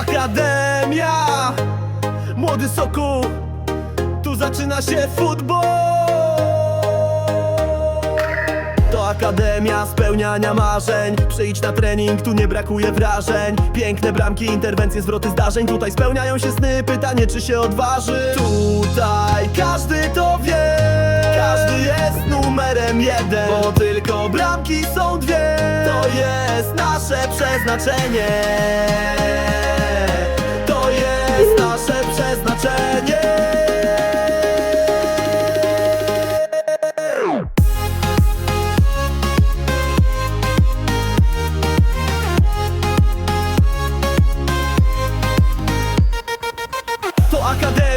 Akademia. Młody soku Tu zaczyna się futbol. To akademia spełniania marzeń. Przyjdź na trening, tu nie brakuje wrażeń. Piękne bramki, interwencje, zwroty zdarzeń. Tutaj spełniają się sny, pytanie czy się odważy? Tutaj każdy to wie. Każdy jest numerem jeden Bo tylko bramki są dwie. To jest nasze przeznaczenie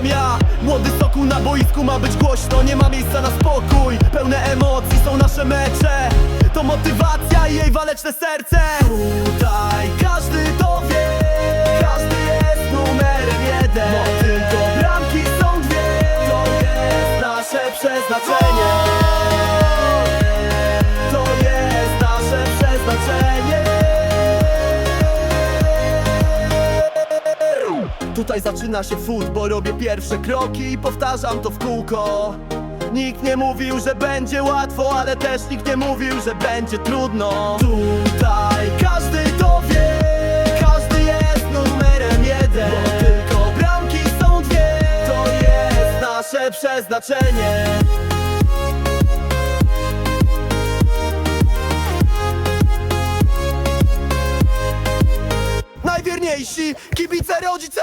akademia, młody soku na boisku ma być głośno. Nie ma miejsca na spokój, pełne emocji są nasze mecze. To motywacja i jej waleczne serce. Tutaj każdy Tutaj zaczyna się futbol, robię pierwsze kroki i powtarzam to w kółko. Nikt nie mówił, że będzie łatwo, ale też nikt nie mówił, że będzie trudno. Tutaj każdy to wie, każdy jest numerem jeden. Bo tylko bramki są dwie, to jest nasze przeznaczenie Najwierniejsi kibice rodzice